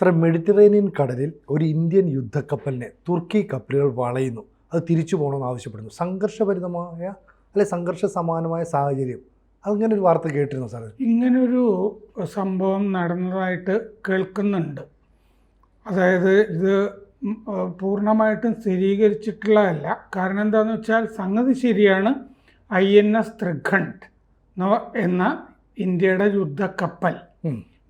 സാറേ മെഡിറ്ററേനിയൻ കടലിൽ ഒരു ഇന്ത്യൻ യുദ്ധക്കപ്പലിനെ തുർക്കി കപ്പലുകൾ വളയുന്നു. അത് തിരിച്ചു പോകണമെന്ന് ആവശ്യപ്പെടുന്നു. സംഘർഷഭരിതമായ അല്ലെ സംഘർഷ സമാനമായ സാഹചര്യം. അങ്ങനെ ഒരു വാർത്ത കേട്ടിരുന്നു സാർ ഇങ്ങനൊരു സംഭവം നടന്നതായിട്ട് കേൾക്കുന്നുണ്ട്. അതായത് ഇത് പൂർണമായിട്ടും സ്ഥിരീകരിച്ചിട്ടുള്ളതല്ല. കാരണം എന്താണെന്ന് വെച്ചാൽ സംഗതി ശരിയാണ്. ഐ എൻ എസ് ത്രിഖണ്ഡ് എന്ന- ഇന്ത്യയുടെ യുദ്ധക്കപ്പൽ.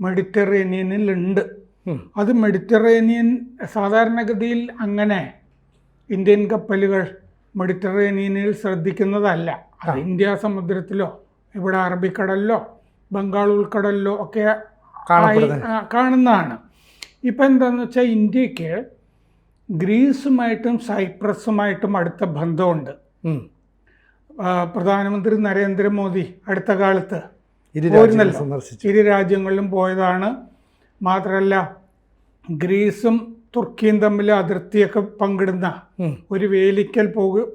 മെഡിറ്ററേനിയനിലുണ്ട്. അത് മെഡിറ്ററേനിയൻ സാധാരണഗതിയിൽ അങ്ങനെ ഇന്ത്യൻ കപ്പലുകൾ മെഡിറ്ററേനിയനിൽ ശ്രദ്ധിക്കുന്നതല്ല. അത് ഇന്ത്യ സമുദ്രത്തിലോ ഇവിടെ അറബിക്കടലിലോ ബംഗാൾ ഉൾക്കടലിലോ ഒക്കെ കാണുന്നതാണ്. ഇപ്പം എന്താണെന്ന് വെച്ചാൽ ഇന്ത്യയ്ക്ക് ഗ്രീസുമായിട്ടും സൈപ്രസുമായിട്ടും അടുത്ത ബന്ധമുണ്ട്. പ്രധാനമന്ത്രി നരേന്ദ്രമോദി അടുത്ത കാലത്ത് പോയിരുന്നല്ലോ. ഇരു രാജ്യങ്ങളിലും പോയതാണ്. മാത്രമല്ല ഗ്രീസും തുർക്കിയും തമ്മിൽ അതിർത്തിയൊക്കെ പങ്കിടുന്ന ഒരു വേലിക്കൽ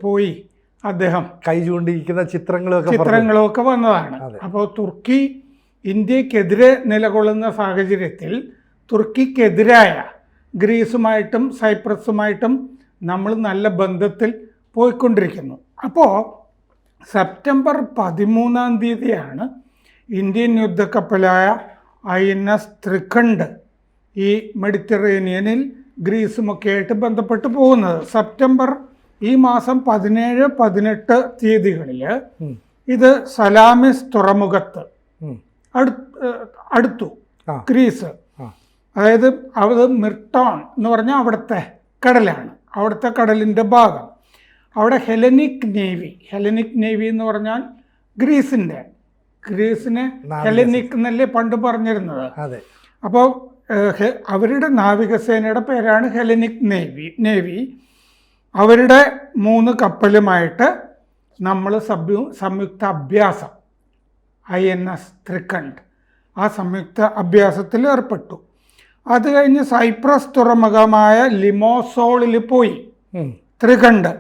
പോയി അദ്ദേഹം കൈ ചൂണ്ടിയിരിക്കുന്ന ചിത്രങ്ങളൊക്കെ ചിത്രങ്ങളൊക്കെ വന്നതാണ്. അപ്പോൾ തുർക്കി ഇന്ത്യക്കെതിരെ നിലകൊള്ളുന്ന സാഹചര്യത്തിൽ തുർക്കിക്കെതിരായ ഗ്രീസുമായിട്ടും സൈപ്രസുമായിട്ടും നമ്മൾ നല്ല ബന്ധത്തിൽ പോയിക്കൊണ്ടിരിക്കുന്നു. അപ്പോൾ സെപ്റ്റംബർ പതിമൂന്നാം തീയതിയാണ് ഇന്ത്യൻ യുദ്ധക്കപ്പലായ ഐ എൻ എസ് ത്രിഖണ്ഡ് ഈ മെഡിറ്ററേനിയനിൽ ഗ്രീസുമൊക്കെ ആയിട്ട് ബന്ധപ്പെട്ട് പോകുന്നത്. സെപ്റ്റംബർ ഈ മാസം പതിനേഴ് പതിനെട്ട് തീയതികളിൽ ഇത് സലാമിസ് തുറമുഖത്ത്. അടുത്തു ഗ്രീസ്. അതായത് അത് മിർട്ടോൺ എന്ന് പറഞ്ഞാൽ അവിടുത്തെ കടലാണ്. അവിടുത്തെ കടലിന്റെ ഭാഗം. അവിടെ ഹെലനിക് നേവി ഹെലനിക് നേവി എന്ന് പറഞ്ഞാൽ ഗ്രീസിന്റെ. ഗ്രീസിനെ ഹെലനിക് എന്നല്ലേ പണ്ട് പറഞ്ഞിരുന്നത്. അതെ. അപ്പോൾ അവരുടെ നാവികസേനയുടെ പേരാണ് ഹെലനിക് നേവി നേവി. അവരുടെ മൂന്ന് കപ്പലുമായിട്ട് നമ്മൾ സഭ്യു സംയുക്ത അഭ്യാസം ഐ എൻ എസ് ത്രിക്കണ്ട് ആ സംയുക്ത അഭ്യാസത്തിൽ ഏർപ്പെട്ടു. അത് കഴിഞ്ഞ് സൈപ്രസ് തുറമുഖമായ ലിമോസോളിൽ പോയി ത്രികണ്ട്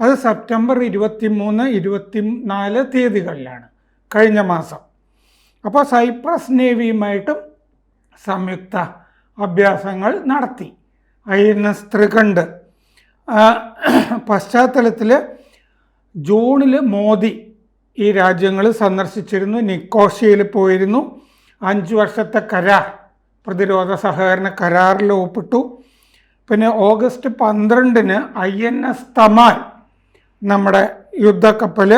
അത് സെപ്റ്റംബർ ഇരുപത്തി മൂന്ന് ഇരുപത്തി നാല് തീയതികളിലാണ് കഴിഞ്ഞ മാസം. അപ്പോൾ സൈപ്രസ് നേവിയുമായിട്ടും സംയുക്ത അഭ്യാസങ്ങൾ നടത്തി. ഐ എൻ എസ് ത്രികണ്ഡ് പശ്ചാത്തലത്തിൽ ജൂണിൽ മോദി ഈ രാജ്യങ്ങൾ സന്ദർശിച്ചിരുന്നു. നിക്കോഷ്യയിൽ പോയിരുന്നു. അഞ്ച് വർഷത്തെ കരാർ പ്രതിരോധ സഹകരണ കരാറിൽ ഒപ്പിട്ടു. പിന്നെ ഓഗസ്റ്റ് പന്ത്രണ്ടിന് ഐ എൻ എസ് തമാൽ നമ്മുടെ യുദ്ധക്കപ്പൽ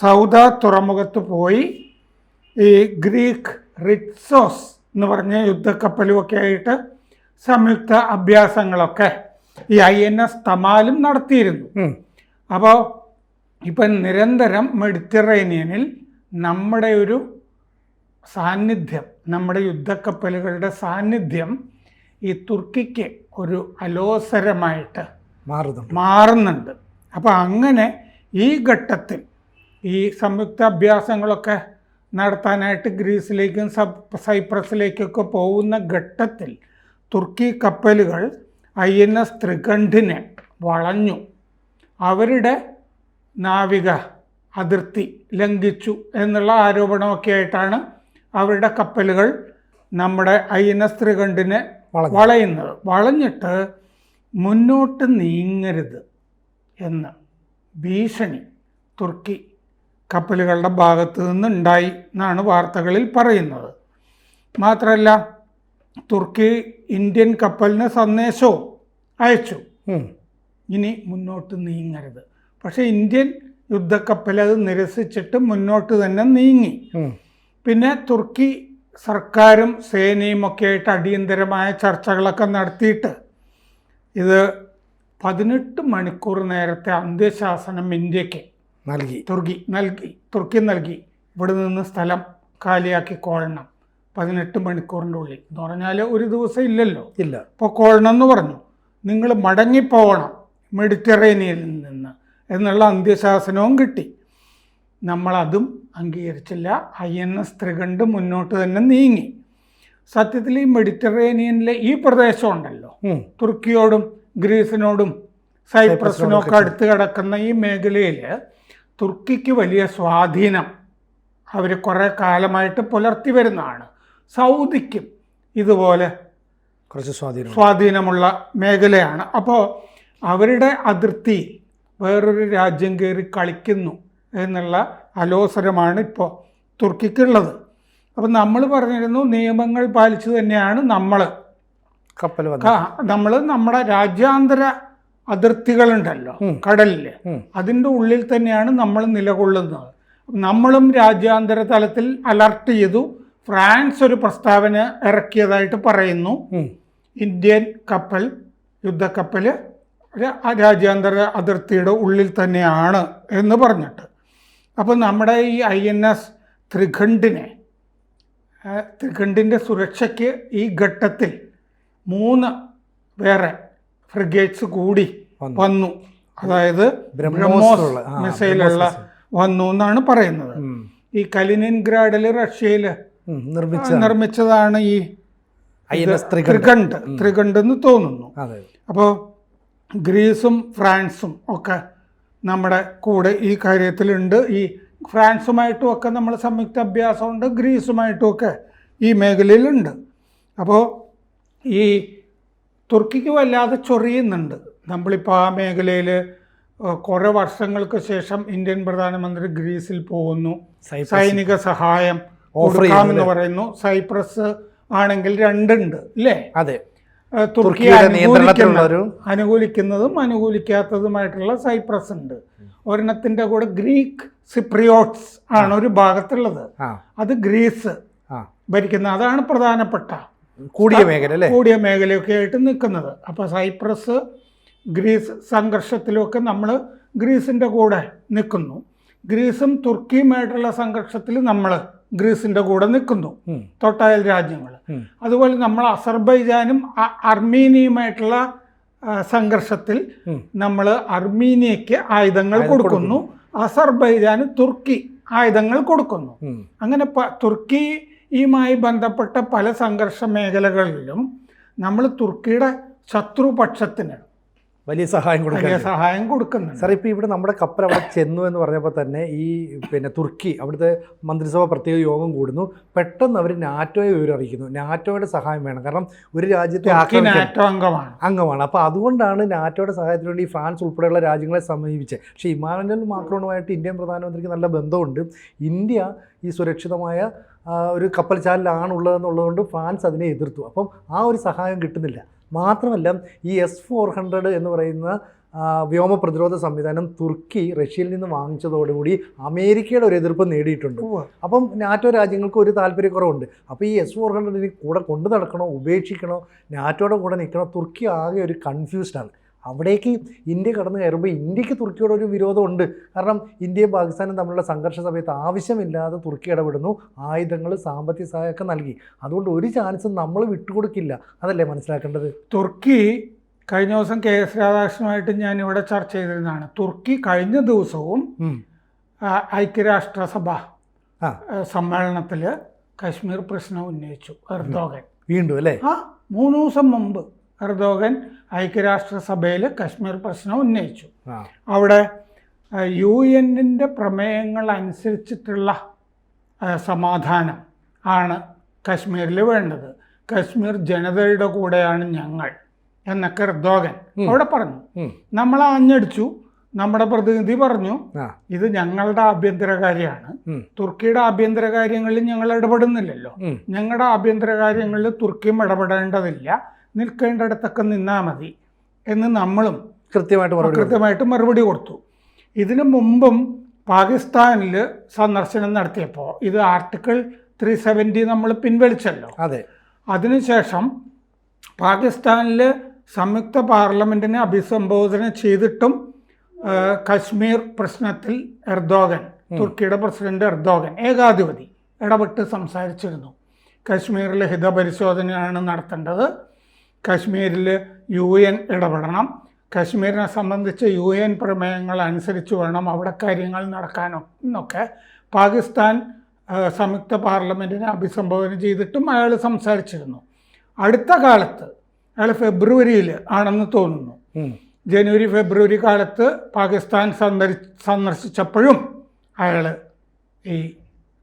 സൗദ തുറമുഖത്ത് പോയി. ഈ ഗ്രീക്ക് റിറ്റ്സോസ് എന്ന് പറഞ്ഞ യുദ്ധക്കപ്പലുമൊക്കെ ആയിട്ട് സംയുക്ത അഭ്യാസങ്ങളൊക്കെ ഈ ഐ എൻ എസ് തമാലും നടത്തിയിരുന്നു. അപ്പോൾ ഇപ്പം നിരന്തരം മെഡിറ്ററേനിയനിൽ നമ്മുടെ ഒരു സാന്നിധ്യം നമ്മുടെ യുദ്ധക്കപ്പലുകളുടെ സാന്നിധ്യം ഈ തുർക്കിക്ക് ഒരു അലോസരമായിട്ട് മാറുന്നുണ്ട്. മാറുന്നുണ്ട്. അപ്പോൾ അങ്ങനെ ഈ ഘട്ടത്തിൽ ഈ സംയുക്ത അഭ്യാസങ്ങളൊക്കെ നടത്താനായിട്ട് ഗ്രീസിലേക്കും സബ് സൈപ്രസിലേക്കൊക്കെ പോകുന്ന ഘട്ടത്തിൽ തുർക്കി കപ്പലുകൾ ഐ എൻ എസ് ത്രികണ്ഠിനെ വളഞ്ഞു. അവരുടെ നാവിക അതിർത്തി ലംഘിച്ചു എന്നുള്ള ആരോപണമൊക്കെ ആയിട്ടാണ് അവരുടെ കപ്പലുകൾ നമ്മുടെ ഐ എൻ എസ് ത്രികണ്ഠിനെ വളയുന്നത്. വളഞ്ഞിട്ട് മുന്നോട്ട് നീങ്ങരുത് എന്ന് ഭീഷണി തുർക്കി കപ്പലുകളുടെ ഭാഗത്തു നിന്നുണ്ടായി എന്നാണ് വാർത്തകളിൽ പറയുന്നത്. മാത്രമല്ല തുർക്കി ഇന്ത്യൻ കപ്പലിന് സന്ദേശവും അയച്ചു. ഇനി മുന്നോട്ട് നീങ്ങരുത്. പക്ഷേ ഇന്ത്യൻ യുദ്ധക്കപ്പൽ അത് നിരസിച്ചിട്ട് മുന്നോട്ട് തന്നെ നീങ്ങി. പിന്നെ തുർക്കി സർക്കാരും സേനയും ഒക്കെ ആയിട്ട് അടിയന്തരമായ ചർച്ചകളൊക്കെ നടത്തിയിട്ട് ഇത് പതിനെട്ട് മണിക്കൂർ നേരത്തെ അന്ത്യശാസനം ഇന്ത്യയ്ക്ക് നൽകി. തുർക്കി നൽകി. തുർക്കി നൽകി. ഇവിടെ നിന്ന് സ്ഥലം കാലിയാക്കി കൊള്ളണം പതിനെട്ട് മണിക്കൂറിന്റെ ഉള്ളിൽ. എന്ന് പറഞ്ഞാൽ ഒരു ദിവസം ഇല്ലല്ലോ. ഇല്ല. ഇപ്പോൾ കോഴണം എന്ന് പറഞ്ഞു. നിങ്ങൾ മടങ്ങിപ്പോകണം മെഡിറ്ററേനിയനിൽ നിന്ന്. എന്നുള്ള അന്ത്യശാസനവും കിട്ടി. നമ്മളതും അംഗീകരിച്ചില്ല. ഐ എൻ എസ് ത്രികണ്ട് മുന്നോട്ട് തന്നെ നീങ്ങി. സത്യത്തിൽ ഈ മെഡിറ്ററേനിയനിലെ ഈ പ്രദേശം ഉണ്ടല്ലോ. തുർക്കിയോടും ഗ്രീസിനോടും സൈപ്രസിനൊക്കെ അടുത്ത് കിടക്കുന്ന ഈ മേഖലയിൽ തുർക്കിക്ക് വലിയ സ്വാധീനം അവർ കുറേ കാലമായിട്ട് പുലർത്തി വരുന്നതാണ്. സൗദിക്കും ഇതുപോലെ കുറച്ച് സ്വാധീനം. സ്വാധീനമുള്ള മേഖലയാണ്. അപ്പോൾ അവരുടെ അതിർത്തി വേറൊരു രാജ്യം കയറി കളിക്കുന്നു എന്നുള്ള അലോസരമാണ് ഇപ്പോൾ തുർക്കിക്കുള്ളത്. അപ്പം നമ്മൾ പറഞ്ഞിരുന്നു നിയമങ്ങൾ പാലിച്ചു തന്നെയാണ് നമ്മൾ കപ്പൽ നമ്മൾ നമ്മുടെ രാജ്യാന്തര അതിർത്തികളുണ്ടല്ലോ കടലിൽ. കടലിൽ അതിന്റെ ഉള്ളിൽ തന്നെയാണ് നമ്മൾ നിലകൊള്ളുന്നത്. നമ്മളും രാജ്യാന്തര തലത്തിൽ അലർട്ട് ചെയ്തു. ഫ്രാൻസ് ഒരു പ്രസ്താവന ഇറക്കിയതായിട്ട് പറയുന്നു. ഇന്ത്യൻ കപ്പൽ യുദ്ധക്കപ്പൽ ര- രാജ്യാന്തര അതിർത്തിയുടെ ഉള്ളിൽ തന്നെയാണ് എന്ന് പറഞ്ഞിട്ട്. അപ്പോൾ നമ്മുടെ ഈ ഐ എൻ എസ് ത്രിഖണ്ഡിനെ ത്രിഖണ്ഡിന്റെ സുരക്ഷയ്ക്ക് ഈ ഘട്ടത്തിൽ മൂന്ന് വേറെ ഫ്രിഗേറ്റ്സ് കൂടി വന്നു. അതായത് ബ്രഹ്മോസ് മിസൈലുള്ള വന്നു എന്നാണ് പറയുന്നത്. ഈ കലിനിൻഗ്രാഡിൽ റഷ്യയിൽ റഷ്യയിൽ നിർമ്മിച്ച നിർമ്മിച്ചതാണ്. ഈ ത്രികണ്ഡ് ത്രികണ്ഡ് എന്ന് തോന്നുന്നു. അപ്പോൾ ഗ്രീസും ഫ്രാൻസും ഒക്കെ നമ്മുടെ കൂടെ ഈ കാര്യത്തിലുണ്ട്. ഈ ഫ്രാൻസുമായിട്ടും ഒക്കെ നമ്മൾ സംയുക്ത അഭ്യാസമുണ്ട് ഗ്രീസുമായിട്ടും ഒക്കെ ഈ മേഖലയിലുണ്ട്. അപ്പോൾ ഈ തുർക്കിക്ക് വല്ലാതെ ചൊറിയുന്നുണ്ട്. നമ്മളിപ്പോൾ ആ മേഖലയിൽ കുറേ വർഷങ്ങൾക്ക് ശേഷം ഇന്ത്യൻ പ്രധാനമന്ത്രി ഗ്രീസിൽ പോകുന്നു. സൈനിക സഹായം കൊടുക്കാമെന്ന് പറയുന്നു. സൈപ്രസ് ആണെങ്കിൽ രണ്ടുണ്ട് അല്ലേ അതെ. തുർക്കി അനുകൂലിക്കുന്നതും അനുകൂലിക്കാത്തതുമായിട്ടുള്ള സൈപ്രസ് ഉണ്ട് ഒരെണ്ണത്തിന്റെ കൂടെ ഗ്രീക്ക് സിപ്രിയോട്സ് ആണ് ഒരു ഭാഗത്തുള്ളത്. അത് ഗ്രീസ് ഭരിക്കുന്ന അതാണ് പ്രധാനപ്പെട്ട കൂടിയ മേഖല അല്ലേ? കൂടിയ മേഖലയൊക്കെ ആയിട്ട് നിൽക്കുന്നത്. അപ്പോൾ സൈപ്രസ് ഗ്രീസ് സംഘർഷത്തിലൊക്കെ നമ്മൾ ഗ്രീസിന്റെ കൂടെ നിൽക്കുന്നു. ഗ്രീസും തുർക്കിയുമായിട്ടുള്ള സംഘർഷത്തിൽ നമ്മൾ ഗ്രീസിന്റെ കൂടെ നിൽക്കുന്നു. തൊട്ടയൽ രാജ്യങ്ങൾ അതുപോലെ നമ്മൾ അസർബൈജാനും അർമീനിയുമായിട്ടുള്ള സംഘർഷത്തിൽ നമ്മൾ അർമീനിയയ്ക്ക് ആയുധങ്ങൾ കൊടുക്കുന്നു. അസർബൈജാന് തുർക്കി ആയുധങ്ങൾ കൊടുക്കുന്നു. അങ്ങനെ പ തുർക്കിയുമായി ബന്ധപ്പെട്ട പല സംഘർഷ മേഖലകളിലും നമ്മൾ തുർക്കിയുടെ ശത്രുപക്ഷത്തിന് വലിയ സഹായം കൊടുക്കാൻ വലിയ സഹായം കൊടുക്കുന്നു സാർ ഇപ്പോൾ ഇവിടെ നമ്മുടെ കപ്പൽ അവിടെ ചെന്നു എന്ന് പറഞ്ഞപ്പോൾ തന്നെ ഈ പിന്നെ തുർക്കി അവിടുത്തെ മന്ത്രിസഭ പ്രത്യേക യോഗം കൂടുന്നു. പെട്ടെന്ന് അവർ നാറ്റോയെ വിവരം അറിയിക്കുന്നു നാറ്റോയുടെ സഹായം വേണം. കാരണം ഒരു രാജ്യത്തെ നാറ്റോ അംഗമാണ്. അംഗമാണ്. അപ്പോൾ അതുകൊണ്ടാണ് നാറ്റോയുടെ സഹായത്തിന് വേണ്ടി ഫ്രാൻസ് ഉൾപ്പെടെയുള്ള രാജ്യങ്ങളെ സമീപിച്ചത്. പക്ഷേ ഇമാനുവൽ മാക്രോണുമായിട്ട് ഇന്ത്യൻ പ്രധാനമന്ത്രിക്ക് നല്ല ബന്ധമുണ്ട്. ഇന്ത്യ ഈ സുരക്ഷിതമായ ഒരു കപ്പൽ ചാലിലാണ് ഉള്ളതെന്നുള്ളതുകൊണ്ട് ഫ്രാൻസ് അതിനെ എതിർത്തു. അപ്പം ആ ഒരു സഹായം കിട്ടുന്നില്ല. മാത്രമല്ല ഈ എസ് ഫോർ ഹൺഡ്രഡ് എന്ന് പറയുന്ന വ്യോമ പ്രതിരോധ സംവിധാനം തുർക്കി റഷ്യയിൽ നിന്ന് വാങ്ങിച്ചതോടുകൂടി അമേരിക്കയുടെ ഒരു എതിർപ്പ് നേടിയിട്ടുണ്ട്. അപ്പം നാറ്റോ രാജ്യങ്ങൾക്ക് ഒരു താല്പര്യക്കുറവുണ്ട്. അപ്പോൾ ഈ എസ് ഫോർ ഹൺഡ്രഡിന് കൂടെ കൊണ്ടു നടക്കണോ ഉപേക്ഷിക്കണോ നാറ്റോയുടെ കൂടെ നിൽക്കണോ തുർക്കി ആകെ ഒരു കൺഫ്യൂസ്ഡാണ് അവിടേക്ക് ഇന്ത്യ കടന്നു കയറുമ്പോൾ ഇന്ത്യയ്ക്ക് തുർക്കിയോട് ഒരു വിരോധമുണ്ട്. കാരണം ഇന്ത്യയും പാകിസ്ഥാനും തമ്മിലുള്ള സംഘർഷ സമയത്ത് ആവശ്യമില്ലാതെ തുർക്കി ഇടപെടുന്നു. ആയുധങ്ങൾ സാമ്പത്തിക സഹായമൊക്കെ നൽകി. അതുകൊണ്ട് ഒരു ചാൻസും നമ്മൾ വിട്ടുകൊടുക്കില്ല. അതല്ലേ മനസ്സിലാക്കേണ്ടത്? തുർക്കി കഴിഞ്ഞ ദിവസം കെ എസ് രാധാകൃഷ്ണനുമായിട്ട് ഞാൻ ഇവിടെ ചർച്ച ചെയ്തിരുന്നതാണ്. തുർക്കി കഴിഞ്ഞ ദിവസവും ഐക്യരാഷ്ട്രസഭ സമ്മേളനത്തിൽ കശ്മീർ പ്രശ്നം ഉന്നയിച്ചു. എർദോഗൻ. വീണ്ടും അല്ലേ? ആ മൂന്ന് ദിവസം മുമ്പ്. എർദോഗൻ ഐക്യരാഷ്ട്രസഭയിൽ കശ്മീർ പ്രശ്നം ഉന്നയിച്ചു. അവിടെ യു എന്നിന്റെ പ്രമേയങ്ങൾ അനുസരിച്ചിട്ടുള്ള സമാധാനം ആണ് കശ്മീരിൽ വേണ്ടത്. കശ്മീർ ജനതയുടെ കൂടെയാണ് ഞങ്ങൾ എന്നൊക്കെ എർദോഗൻ അവിടെ പറഞ്ഞു. നമ്മൾ ആഞ്ഞടിച്ചു. നമ്മുടെ പ്രതിനിധി പറഞ്ഞു ഇത് ഞങ്ങളുടെ ആഭ്യന്തര കാര്യമാണ്. തുർക്കിയുടെ ആഭ്യന്തര കാര്യങ്ങളിൽ ഞങ്ങൾ ഇടപെടുന്നില്ലല്ലോ. ഞങ്ങളുടെ ആഭ്യന്തര കാര്യങ്ങളിൽ തുർക്കിയും ഇടപെടേണ്ടതില്ല. നിൽക്കേണ്ടിടത്തൊക്കെ നിന്നാൽ മതി എന്ന് നമ്മളും കൃത്യമായിട്ട്. കൃത്യമായിട്ട് മറുപടി കൊടുത്തു. ഇതിനു മുമ്പും പാകിസ്ഥാനിൽ സന്ദർശനം നടത്തിയപ്പോൾ ഇത് ആർട്ടിക്കിൾ ത്രീ സെവന്റി നമ്മൾ പിൻവലിച്ചല്ലോ. അതെ. അതിനുശേഷം പാകിസ്ഥാനിൽ സംയുക്ത പാർലമെന്റിനെ അഭിസംബോധന ചെയ്തിട്ടും കാശ്മീർ കശ്മീർ പ്രശ്നത്തിൽ എർദോഗൻ തുർക്കിയുടെ പ്രസിഡന്റ് എർദോഗൻ ഏകാധിപതി ഇടപെട്ട് സംസാരിച്ചിരുന്നു. കശ്മീരിലെ ഹിതപരിശോധനയാണ് നടത്തേണ്ടത്. കശ്മീരിൽ യു എൻ ഇടപെടണം. കശ്മീരിനെ സംബന്ധിച്ച് യു എൻ പ്രമേയങ്ങൾ അനുസരിച്ച് വേണം അവിടെ കാര്യങ്ങൾ നടക്കാനോ എന്നൊക്കെ പാകിസ്ഥാൻ സംയുക്ത പാർലമെന്റിനെ അഭിസംബോധന ചെയ്തിട്ടും അയാൾ സംസാരിച്ചിരുന്നു. അടുത്ത കാലത്ത് അയാൾ ഫെബ്രുവരിയിൽ ആണെന്ന് തോന്നുന്നു. ജനുവരി ഫെബ്രുവരി കാലത്ത് പാകിസ്ഥാൻ സന്ദർ സന്ദർശിച്ചപ്പോഴും അയാൾ ഈ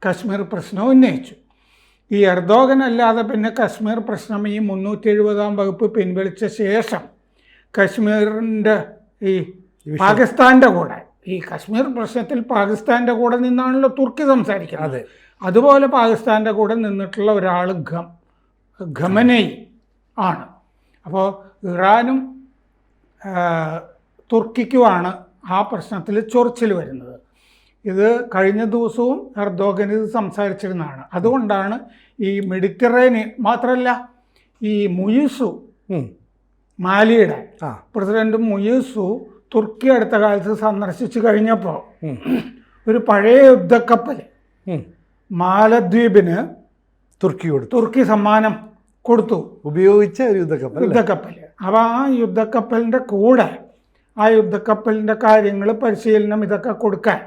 കശ്മീർ പ്രശ്നം ഉന്നയിച്ചു. ഈ എർദോഗൻ അല്ലാതെ പിന്നെ കശ്മീർ പ്രശ്നം ഈ മുന്നൂറ്റി എഴുപതാം വകുപ്പ് പിൻവലിച്ച ശേഷം കശ്മീരിന്റെ ഈ പാകിസ്ഥാന്റെ കൂടെ ഈ കശ്മീർ പ്രശ്നത്തിൽ പാകിസ്ഥാന്റെ കൂടെ നിന്നാണല്ലോ തുർക്കി സംസാരിക്കുന്നത്. അതുപോലെ പാകിസ്ഥാന്റെ കൂടെ നിന്നിട്ടുള്ള ഒരാൾ ഖം ഖമനൈ ആണ്. അപ്പോൾ ഇറാനും തുർക്കിക്കുമാണ് ആ പ്രശ്നത്തിൽ ചൊറിച്ചിൽ വരുന്നത്. ഇത് കഴിഞ്ഞ ദിവസവും എർദോഗൻ ഇത് സംസാരിച്ചിരുന്നതാണ് അതുകൊണ്ടാണ് ഈ മെഡിറ്ററേനിയൻ മാത്രമല്ല ഈ മുയിസു. മാലിയുടെ പ്രസിഡന്റ് മുയിസു തുർക്കി അടുത്ത കാലത്ത് സന്ദർശിച്ചു കഴിഞ്ഞപ്പോൾ ഒരു പഴയ യുദ്ധക്കപ്പൽ. മാലദ്വീപിന് തുർക്കി കൊടുത്തു തുർക്കി സമ്മാനം കൊടുത്തു ഉപയോഗിച്ച ഒരു യുദ്ധക്കപ്പൽ? യുദ്ധക്കപ്പൽ അപ്പോൾ ആ യുദ്ധക്കപ്പലിന്റെ കൂടെ ആ യുദ്ധക്കപ്പലിന്റെ കാര്യങ്ങൾ പരിശീലനം ഇതൊക്കെ കൊടുക്കാൻ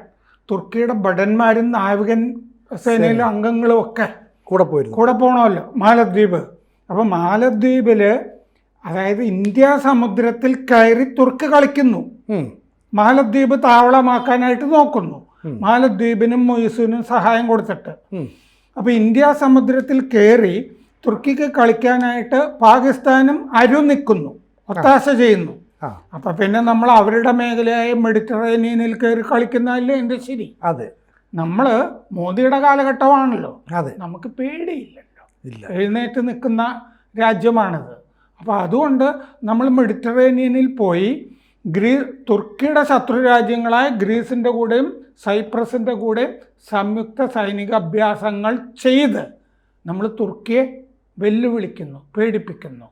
തുർക്കിയുടെ ഭടന്മാരും നാവികൻ സേനയിലെ അംഗങ്ങളും ഒക്കെ കൂടെ പോയിരുന്നു. കൂടെ പോകണമല്ലോ മാലദ്വീപ്. അപ്പോൾ മാലദ്വീപിൽ അതായത് ഇന്ത്യ സമുദ്രത്തിൽ കയറി തുർക്ക് കളിക്കുന്നു. മാലദ്വീപ് താവളമാക്കാനായിട്ട് നോക്കുന്നു. മാലദ്വീപിനും മൊയ്സൂനും സഹായം കൊടുത്തിട്ട്. അപ്പൊ അപ്പോൾ ഇന്ത്യ സമുദ്രത്തിൽ കയറി തുർക്കിക്ക് കളിക്കാനായിട്ട് പാകിസ്ഥാനും അരു നിൽക്കുന്നു. ഒത്താശ ചെയ്യുന്നു. അപ്പം പിന്നെ നമ്മൾ അവരുടെ മേഖലയായ മെഡിറ്ററേനിയനിൽ കയറി കളിക്കുന്നതല്ലേ എന്റെ ശരി. അതെ. നമ്മൾ മോദിയുടെ കാലഘട്ടമാണല്ലോ. അതെ. നമുക്ക് പേടിയില്ലല്ലോ. ഇല്ല. എഴുന്നേറ്റ് നിൽക്കുന്ന രാജ്യമാണിത്. അപ്പോൾ അതുകൊണ്ട് നമ്മൾ മെഡിറ്ററേനിയനിൽ പോയി ഗ്രീ തുർക്കിയുടെ ശത്രു രാജ്യങ്ങളായ ഗ്രീസിന്റെ കൂടെയും സൈപ്രസിന്റെ കൂടെയും സംയുക്ത സൈനിക അഭ്യാസങ്ങൾ ചെയ്ത് നമ്മൾ തുർക്കിയെ വെല്ലുവിളിക്കുന്നു പേടിപ്പിക്കുന്നു.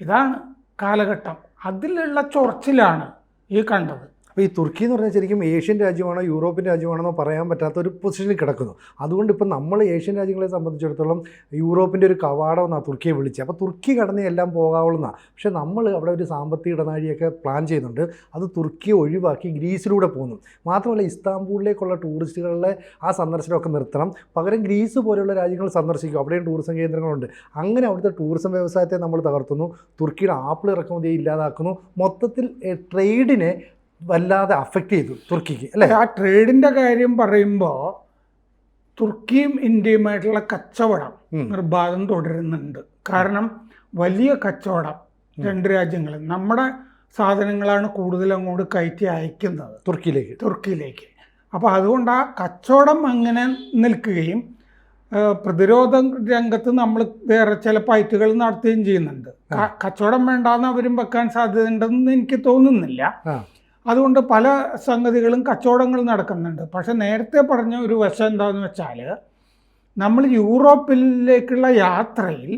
ഇതാണ് കാലഘട്ടം. അതിലുള്ള ചൊറച്ചിലാണ് ഈ കണ്ടത്. അപ്പോൾ ഈ തുർക്കി എന്ന് പറഞ്ഞാൽ ശരിക്കും ഏഷ്യൻ രാജ്യമാണോ യൂറോപ്യൻ രാജ്യമാണെന്നോ പറയാൻ പറ്റാത്ത ഒരു പൊസിഷനിൽ കിടക്കുന്നു. അതുകൊണ്ട് ഇപ്പം നമ്മൾ ഏഷ്യൻ രാജ്യങ്ങളെ സംബന്ധിച്ചിടത്തോളം യൂറോപ്പിന്റെ ഒരു കവാടം എന്നാണ് തുർക്കിയെ വിളിച്ചത് അപ്പോൾ തുർക്കി കടന്ന് എല്ലാം പോകാവുള്ളതാണ് പക്ഷേ നമ്മൾ അവിടെ ഒരു സാമ്പത്തിക ഇടനാഴിയൊക്കെ പ്ലാൻ ചെയ്യുന്നുണ്ട്. അത് തുർക്കിയെ ഒഴിവാക്കി ഗ്രീസിലൂടെ പോകുന്നു. മാത്രമല്ല ഇസ്താംബൂളിലേക്കുള്ള ടൂറിസ്റ്റുകളുടെ ആ സന്ദർശനമൊക്കെ നിർത്തണം. പകരം ഗ്രീസ് പോലെയുള്ള രാജ്യങ്ങൾ സന്ദർശിക്കും. അവിടെയും ടൂറിസം കേന്ദ്രങ്ങളുണ്ട്. അങ്ങനെ അവിടുത്തെ ടൂറിസം വ്യവസായത്തെ നമ്മൾ തകർത്തുന്നു. തുർക്കിയുടെ ആപ്പിൾ ഇറക്കുമതിയെ ഇല്ലാതാക്കുന്നു. മൊത്തത്തിൽ ട്രേഡിനെ വല്ലാതെ അഫക്റ്റ് ചെയ്തു തുർക്കിക്ക് അല്ലേ? ആ ട്രേഡിന്റെ കാര്യം പറയുമ്പോൾ തുർക്കിയും ഇന്ത്യയുമായിട്ടുള്ള കച്ചവടം. നിർബാധം തുടരുന്നുണ്ട്. കാരണം വലിയ കച്ചവടം രണ്ട് രാജ്യങ്ങളും നമ്മുടെ സാധനങ്ങളാണ് കൂടുതൽ അങ്ങോട്ട് കയറ്റി അയക്കുന്നത് തുർക്കിയിലേക്ക്. തുർക്കിയിലേക്ക്. അപ്പോൾ അതുകൊണ്ട് ആ കച്ചവടം അങ്ങനെ നിൽക്കുകയും പ്രതിരോധ രംഗത്ത് നമ്മൾ വേറെ ചില പൈറ്റുകൾ നടത്തുകയും ചെയ്യുന്നുണ്ട്. കച്ചവടം വേണ്ടാന്ന് അവരും വെക്കാൻ സാധ്യതയുണ്ടെന്ന് എനിക്ക് തോന്നുന്നില്ല. അതുകൊണ്ട് പല സംഗതികളും കച്ചവടങ്ങൾ നടക്കുന്നുണ്ട്. പക്ഷെ നേരത്തെ പറഞ്ഞ ഒരു വശം എന്താണെന്ന് വെച്ചാൽ നമ്മൾ യൂറോപ്പിലേക്കുള്ള യാത്രയിൽ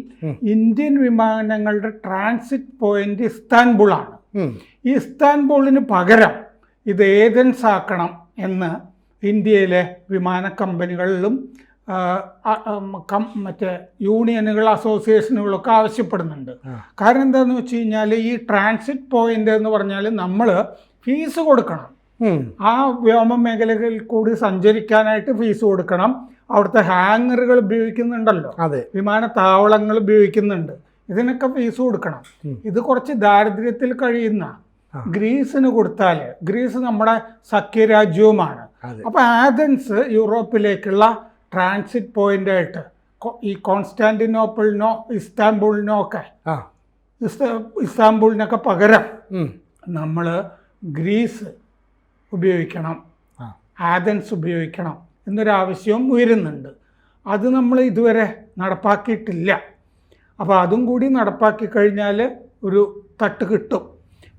ഇന്ത്യൻ വിമാനങ്ങളുടെ ട്രാൻസിറ്റ് പോയിന്റ് ഇസ്താൻബുളാണ്. ആണ് ഈ ഇസ്താൻബുളിന് പകരം ഇത് ഏതൻസ് ആക്കണം എന്ന് ഇന്ത്യയിലെ വിമാന കമ്പനികളിലും മറ്റേ യൂണിയനുകൾ അസോസിയേഷനുകളൊക്കെ ആവശ്യപ്പെടുന്നുണ്ട്. കാരണം എന്താണെന്ന് വെച്ച് കഴിഞ്ഞാൽ ഈ ട്രാൻസിറ്റ് പോയിന്റ് എന്ന് പറഞ്ഞാൽ നമ്മൾ ഫീസ് കൊടുക്കണം. ആ വ്യോമ മേഖലകളിൽ കൂടി സഞ്ചരിക്കാനായിട്ട് ഫീസ് കൊടുക്കണം. അവിടുത്തെ ഹാങ്ങറുകൾ ഉപയോഗിക്കുന്നുണ്ടല്ലോ. അതെ. വിമാനത്താവളങ്ങൾ ഉപയോഗിക്കുന്നുണ്ട്. ഇതിനൊക്കെ ഫീസ് കൊടുക്കണം. ഇത് കുറച്ച് ദാരിദ്ര്യത്തിൽ കഴിയുന്ന. ഗ്രീസിന് കൊടുത്താൽ ഗ്രീസ് നമ്മുടെ സഖ്യരാജ്യവുമാണ്. അപ്പോൾ ആഥൻസ് യൂറോപ്പിലേക്കുള്ള ട്രാൻസിറ്റ് പോയിന്റ് ആയിട്ട് ഈ കോൺസ്റ്റാന്റിനോപ്പിളിനോ ഇസ്താംബൂളിനോ ഒക്കെ ഇസ്താംബൂളിനൊക്കെ ഇസ്ത- ഇസ്താംബുളിനൊക്കെ പകരം നമ്മൾ നമ്മൾ ഗ്രീസ് ഉപയോഗിക്കണം. ആഥൻസ് ഉപയോഗിക്കണം എന്നൊരാവശ്യവും ഉയരുന്നുണ്ട്. അത് നമ്മൾ ഇതുവരെ നടപ്പാക്കിയിട്ടില്ല. അപ്പോൾ അതും കൂടി നടപ്പാക്കി കഴിഞ്ഞാൽ ഒരു തട്ട് കിട്ടും.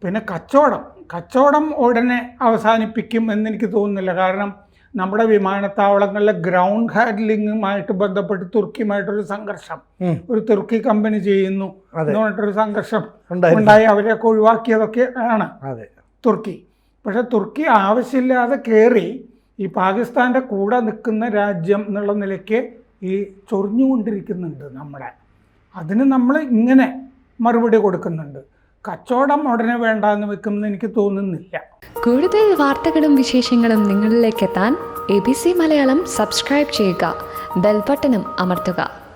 പിന്നെ കച്ചവടം. കച്ചവടം ഉടനെ അവസാനിപ്പിക്കും എന്നെനിക്ക് തോന്നുന്നില്ല. കാരണം നമ്മുടെ വിമാനത്താവളങ്ങളിലെ ഗ്രൗണ്ട് ഹാൻഡ്ലിങ്ങുമായിട്ട് ബന്ധപ്പെട്ട് തുർക്കിയുമായിട്ടൊരു സംഘർഷം. ഒരു തുർക്കി കമ്പനി ചെയ്യുന്നു. എന്ന് പറഞ്ഞിട്ടൊരു സംഘർഷം ഉണ്ടായി. അവരെയൊക്കെ ഒഴിവാക്കിയതൊക്കെ ആണ് അതെ. തുർക്കി. പക്ഷെ തുർക്കി ആവശ്യമില്ലാതെ കയറി ഈ പാകിസ്ഥാന്റെ കൂടെ നിൽക്കുന്ന രാജ്യം എന്നുള്ള നിലയ്ക്ക് ഈ ചൊറിഞ്ഞുകൊണ്ടിരിക്കുന്നുണ്ട് നമ്മളെ. അതിന് നമ്മൾ ഇങ്ങനെ മറുപടി കൊടുക്കുന്നുണ്ട്. കച്ചവടം ഉടനെ വേണ്ടെന്ന് വെക്കുമെന്ന് എനിക്ക് തോന്നുന്നില്ല. കൂടുതൽ വാർത്തകളും വിശേഷങ്ങളും നിങ്ങളിലേക്ക് എത്താൻ A B C Malayalam subscribe ചെയ്യുക. ബെൽബട്ടനും അമർത്തുക.